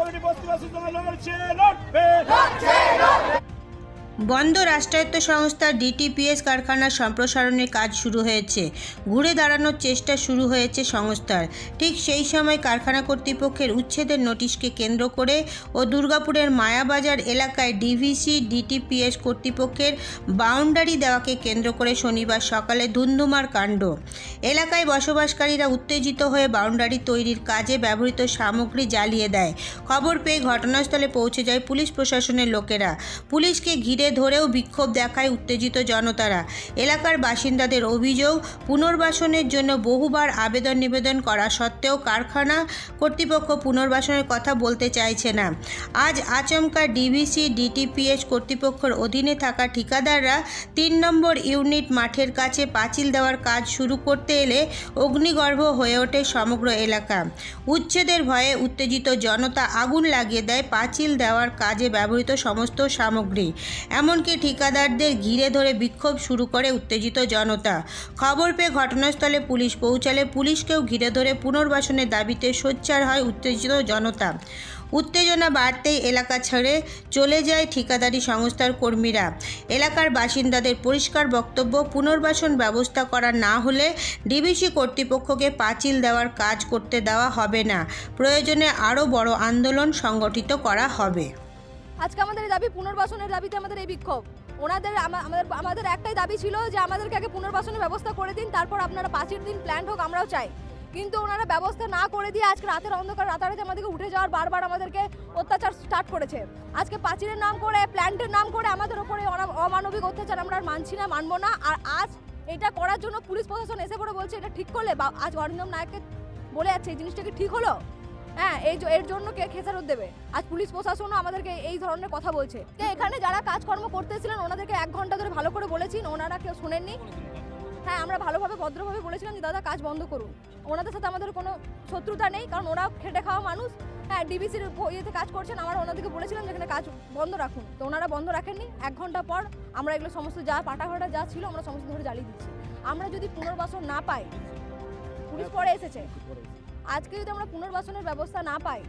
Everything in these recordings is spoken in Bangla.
কমিটি বস্তিবাসীর জন্য লড়ছে লড়বে লড়ছে লড়বে বন্ধ রাষ্ট্রায়ত্ত সংস্থা ডিটিপিএস কারখানার সম্প্রসারণের কাজ শুরু হয়েছে। ঘুরে দাঁড়ানোর চেষ্টা শুরু হয়েছে সংস্থার। ঠিক সেই সময় কারখানা কর্তৃপক্ষের উচ্ছেদের নোটিশকে কেন্দ্র করে ও দুর্গাপুরের মায়াবাজার এলাকায় ডিভিসি, ডিটিপিএস কর্তৃপক্ষের বাউন্ডারি দেওয়াকে কেন্দ্র করে শনিবার সকালে ধুন্ধুমার কাণ্ড। এলাকায় বসবাসকারীরা উত্তেজিত হয়ে বাউন্ডারি তৈরির কাজে ব্যবহৃত সামগ্রী জ্বালিয়ে দেয়। খবর পেয়ে ঘটনাস্থলে পৌঁছে যায় পুলিশ প্রশাসনের লোকেরা। পুলিশকে ঘিরে ধরেও বিক্ষোভ দেখায় উত্তেজিত জনতারা। এলাকার বাসিন্দাদের অভিযোগ, পুনর্বাসনের জন্য বহুবার আবেদন নিবেদন করা সত্ত্বেও কারখানা কর্তৃপক্ষ পুনর্বাসনের কথা বলতে চাইছে না। আজ আচমকা ডিভিসি ডিটিপিএস কর্তৃপক্ষের অধীনে থাকা ঠিকাদাররা তিন নম্বর ইউনিট মাঠের কাছে পাঁচিল দেওয়ার কাজ শুরু করতে এলে অগ্নিগর্ভ হয়ে ওঠে সমগ্র এলাকা। উচ্ছেদের ভয়ে উত্তেজিত জনতা আগুন লাগিয়ে দেয় পাঁচিল দেওয়ার কাজে ব্যবহৃত সমস্ত সামগ্রী। এমনকি ঠিকাদারদের ঘিরে ধরে বিক্ষোভ শুরু করে উত্তেজিত জনতা। খবর পেয়ে ঘটনাস্থলে পুলিশ পৌঁছালে পুলিশকেও ঘিরে ধরে পুনর্বাসনের দাবিতে সোচ্চার হয় উত্তেজিত জনতা। উত্তেজনা বাড়তেই এলাকা ছেড়ে চলে যায় ঠিকাদারি সংস্থার কর্মীরা। এলাকার বাসিন্দাদের পরিষ্কার বক্তব্য, পুনর্বাসন ব্যবস্থা করা না হলে ডিবিসি কর্তৃপক্ষকে পাঁচিল দেওয়ার কাজ করতে দেওয়া হবে না। প্রয়োজনে আরও বড় আন্দোলন সংগঠিত করা হবে। আজকে আমাদের দাবি পুনর্বাসনের দাবিতে আমাদের এই বিক্ষোভ। ওনাদের আমাদের আমাদের একটাই দাবি ছিল যে আমাদেরকে আগে পুনর্বাসনের ব্যবস্থা করে দিন, তারপর আপনারা পাঁচের দিন প্ল্যান হোক, আমরাও চাই। কিন্তু ওনারা ব্যবস্থা না করে দিয়ে আজকে রাতের অন্ধকার, রাতারাতি আমাদেরকে উঠে যাওয়ার বারবার আমাদেরকে অত্যাচার স্টার্ট করেছে। আজকে পাঁচিলের নাম করে প্ল্যান্টের নাম করে আমাদের ওপরে অমানবিক অত্যাচার আমরা মানছি না, মানবো না। আর আজ এটা করার জন্য পুলিশ প্রশাসন এসে পড়ে বলছে, এটা ঠিক করলে বা, আজ অরিন্দম নায়ককে বলে যাচ্ছে, এই জিনিসটা কি ঠিক হলো? হ্যাঁ এই এর জন্য কে খেসারত দেবে? আজ পুলিশ প্রশাসনও আমাদেরকে এই ধরনের কথা বলছে। এখানে যারা কাজকর্ম করতেছিলেন, ওনাদেরকে এক ঘণ্টা ধরে ভালো করে বলেছি ওনারা কেউ শোনেননি। হ্যাঁ আমরা ভালোভাবে, ভদ্রভাবে বলেছিলাম যে, দাদা, কাজ বন্ধ করুন। ওনাদের সাথে আমাদের কোনো শত্রুতা নেই, কারণ ওরা খেটে খাওয়া মানুষ। হ্যাঁ ডিবিসির ইয়েতে কাজ করছেন আমরা ওনাদেরকে বলেছিলাম যে, এখানে কাজ বন্ধ রাখুন। তো ওনারা বন্ধ রাখেননি। এক ঘণ্টা পর আমরা এগুলো সমস্ত যা পাটা ফাটা যা ছিল, আমরা সমস্ত ধরে জ্বালিয়ে দিচ্ছি। আমরা যদি পুনর্বাসন না পাই, পুলিশ পরে এসেছে। আজকে যদি আমরা পুনর্বাসনের ব্যবস্থা না পাই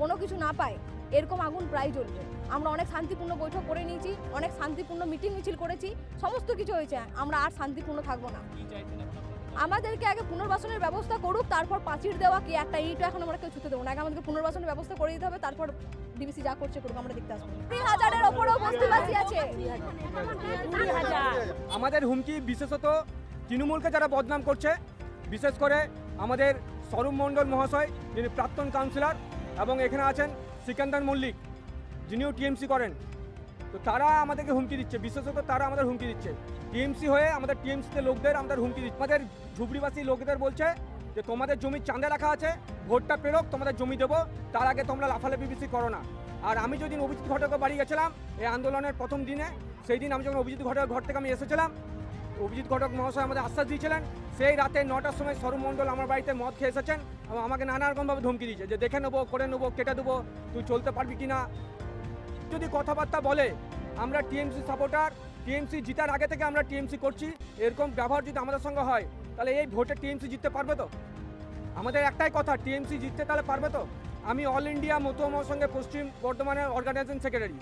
কোনো কিছু না পাই এরকম আগুন প্রায় জ্বলবে। আমরা অনেক শান্তিপূর্ণ বৈঠক করে নিয়েছি অনেক শান্তিপূর্ণ মিটিং মিছিল করেছি সমস্ত কিছু হয়েছে আমরা আর শান্তিপূর্ণ থাকব না। আমাদেরকে আগে পুনর্বাসনের ব্যবস্থা করুক তারপর পাঁচির দেওয়া কি একটা ইটও এখন আমরা কেউ ছুতে দেবো না। আগে আমাদেরকে পুনর্বাসনের ব্যবস্থা করে দিতে হবে তারপর ডিবিসি যা করছে করুক আমরা দেখতে আসব। কুড়ি হাজারের ওপরেও বস্তিবাসী আছে। আমাদের হুমকি বিশেষত তৃণমূলকে যারা বদনাম করছে বিশেষ করে আমাদের স্বরূপ মণ্ডল মহাশয়, যিনি প্রাক্তন কাউন্সিলর এবং এখানে আছেন সিকান্দার মল্লিক, যিনিও টিএমসি করেন। তো তারা আমাদেরকে হুমকি দিচ্ছে, বিশেষত তারা আমাদের হুমকি দিচ্ছে। টিএমসি হয়ে আমাদের টিএমসিতে লোকদের আমাদের হুমকি দিচ্ছে। আমাদের ঝুবড়িবাসী লোকদের বলছে যে, তোমাদের জমি চাঁদে রাখা আছে, ভোটটা পেরোক, তোমাদের জমি দেবো, তার আগে তোমরা লাফালাফি বেশি করো না। আর আমি যেদিন অভিজিৎ ঘটকের বাড়ি গেছিলাম, এই আন্দোলনের প্রথম দিনে, সেই দিন আমি যখন অভিজিৎ ঘটকের ঘর থেকে আমি এসেছিলাম অভিজিৎ ঘটক মহাশয় আমাদের আশ্বাস দিয়েছিলেন, সেই রাতে নটার সময় সরু মণ্ডল আমার বাড়িতে মদ খেয়ে এসেছেন এবং আমাকে নানা রকমভাবে ধমকি দিয়েছে যে দেখে নেব, করে নেব, কেটে দেবো, তুই চলতে পারবি কি না যদি কথাবার্তা বলে, আমরা টিএমসি সাপোর্টার টিএমসি জিতার আগে থেকে আমরা টিএমসি করছি, এরকম ব্যবহার যদি আমাদের সঙ্গে হয়, তাহলে এই ভোটে টিএমসি জিততে পারবে তো? আমাদের একটাই কথা, টিএমসি জিততে তাহলে পারবে তো? আমি অল ইন্ডিয়া মতুয়ামার সঙ্গে পশ্চিম বর্ধমানের অর্গানাইজেশন সেক্রেটারি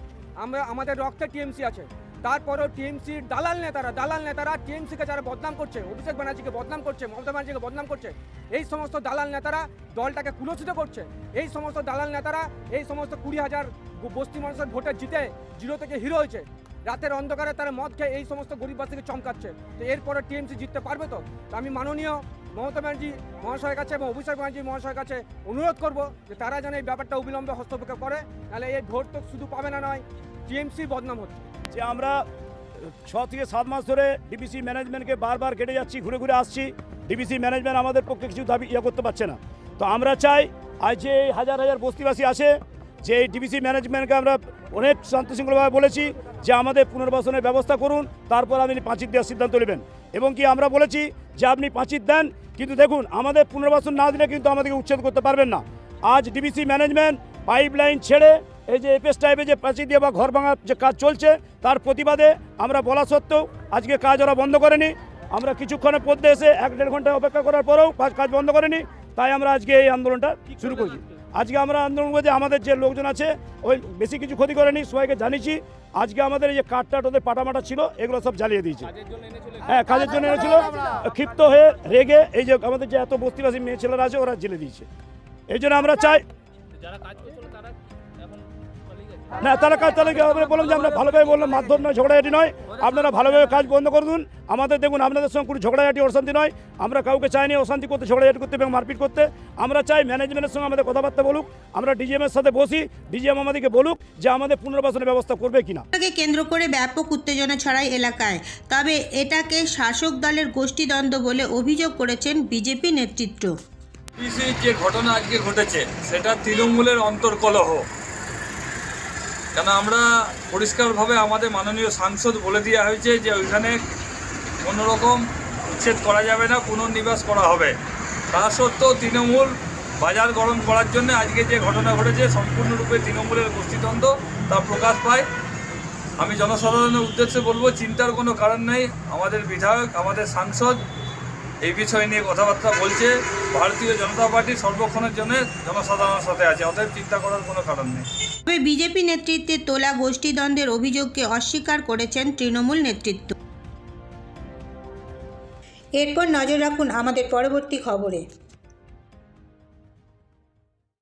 আমরা, আমাদের রক্তে টিএমসি আছে। তারপরেও টিএমসির দালাল নেতারা দালাল নেতারা টিএমসিকে যারা বদনাম করছে, অভিষেক ব্যানার্জিকে বদনাম করছে, মমতা ব্যানার্জিকে বদনাম করছে, এই সমস্ত দালাল নেতারা দলটাকে কুলসিত করছে। এই সমস্ত দালাল নেতারা এই সমস্ত কুড়ি হাজার বস্তি মানুষের ভোটে জিতে জিরো থেকে হিরো হয়েছে। রাতের অন্ধকারে তারা মদ খেয়ে এই সমস্ত গরিববাসীকে চমকাচ্ছে। তো এরপরে টিএমসি জিততে পারবে তো? তো আমি মাননীয় মমতা ব্যানার্জি মহাশয়ের কাছে এবং অভিষেক ব্যানার্জি মহাশয়ের কাছে অনুরোধ করব যে তারা যেন এই ব্যাপারটা অবিলম্বে হস্তক্ষেপ করে, নাহলে এই ভোট তো শুধু পাবে না নয়, টিএমসি বদনাম হচ্ছে। যে আমরা ছ থেকে সাত মাস ধরে ডিবিসি ম্যানেজমেন্টকে বারবার কেটে যাচ্ছি, ঘুরে ঘুরে আসছি। ডিবিসি ম্যানেজমেন্ট আমাদের পক্ষে কিছু দাবি ইয়ে করতে পারছে না। তো আমরা চাই, আজ যে হাজার হাজার বস্তিবাসী আছে, যে এই ডিবিসি ম্যানেজমেন্টকে আমরা অনেক শান্তিশৃঙ্খলভাবে বলেছি যে আমাদের পুনর্বাসনের ব্যবস্থা করুন, তারপর আপনি পাঁচির দেওয়ার সিদ্ধান্ত নেবেন। এবং কি আমরা বলেছি যে আপনি পাঁচির দেন, কিন্তু দেখুন, আমাদের পুনর্বাসন না দিলে কিন্তু আমাদেরকে উচ্ছেদ করতে পারবেন না। আজ ডিবিসি ম্যানেজমেন্ট পাইপ ছেড়ে এই যে এপিএস টাইপে যে প্রাচীর দিয়ে বা ঘর ভাঙার যে কাজ চলছে তার প্রতিবাদে আমরা বলা সত্ত্বেও আজকে কাজ ওরা বন্ধ করেনি। আমরা কিছুক্ষণের মধ্যে এসে এক দেড় ঘণ্টা অপেক্ষা করার পরেও কাজ কাজ বন্ধ করেনি। তাই আমরা আজকে এই আন্দোলনটা শুরু করছি। আজকে আমরা আন্দোলন করছি আমাদের যে লোকজন আছে ওই বেশি কিছু ক্ষতি করেনি সবাইকে জানিয়েছি। আজকে আমাদের এই যে কাঠ টাট ওদের পাটামাটা ছিল এগুলো সব জ্বালিয়ে দিয়েছে। হ্যাঁ কাজের জন্য এনেছিল। ক্ষিপ্ত হয়ে রেগে এই যে আমাদের যে এত বস্তিবাসী মেয়ে ছেলেরা আছে ওরা জেলে দিয়েছে। এই জন্য আমরা চাই না তারা কাজ আমরা বললাম যে আমরা ভালোভাবে বললাম মাধ্যম নয় ঝগড়াঝাটি নয়। আপনারা ভালোভাবে কাজ বন্ধ করে দিন। আমাদের দেখুন আপনাদের সঙ্গে কোনো ঝগড়াঝাটি অশান্তি নয়। আমরা কাউকে চাইনি অশান্তি করতে ঝগড়াঝাটি করতে এবং মারপিট করতে। আমরা চাই ম্যানেজমেন্টের সঙ্গে আমাদের কথাবার্তা বলুক। আমরা ডিজিএমের সাথে বসি ডিজিএম আমাদেরকে বলুক যে আমাদের পুনর্বাসনের ব্যবস্থা করবে কিনা। এটাকে কেন্দ্র করে ব্যাপক উত্তেজনা ছড়ায় এলাকায়। তবে এটাকে শাসক দলের গোষ্ঠীদ্বন্দ্ব বলে অভিযোগ করেছেন বিজেপি নেতৃত্ব। যে ঘটনা আজকে ঘটেছে সেটা তৃণমূলের অন্তর্কলহ। কেন আমরা পরিষ্কারভাবে আমাদের মাননীয় সাংসদ বলে দেওয়া হয়েছে যে ওইখানে কোনো রকম উচ্ছেদ করা যাবে না, পুনর্নিবাস করা হবে। তা সত্ত্বেও তৃণমূল বাজার গরম করার জন্য আজকে যে ঘটনা ঘটেছে, সম্পূর্ণরূপে তৃণমূলের গোষ্ঠীদ্বন্দ্ব তা প্রকাশ পায়। আমি জনসাধারণের উদ্দেশ্যে বলব, চিন্তার কোনো কারণ নেই। আমাদের বিধায়ক, আমাদের সাংসদ এই বিষয় নিয়ে কথাবার্তা বলছে ভারতীয় জনতা পার্টি সর্বক্ষণের জন্য জনসাধারণের সাথে আছে, অতএব চিন্তা করার কোনো কারণ নেই। তবে বিজেপি নেতৃত্বে তোলা গোষ্ঠীদ্বন্দ্বের অভিযোগকে অস্বীকার করেছেন তৃণমূল নেতৃত্ব। এরপর নজর রাখুন আমাদের পরবর্তী খবরে।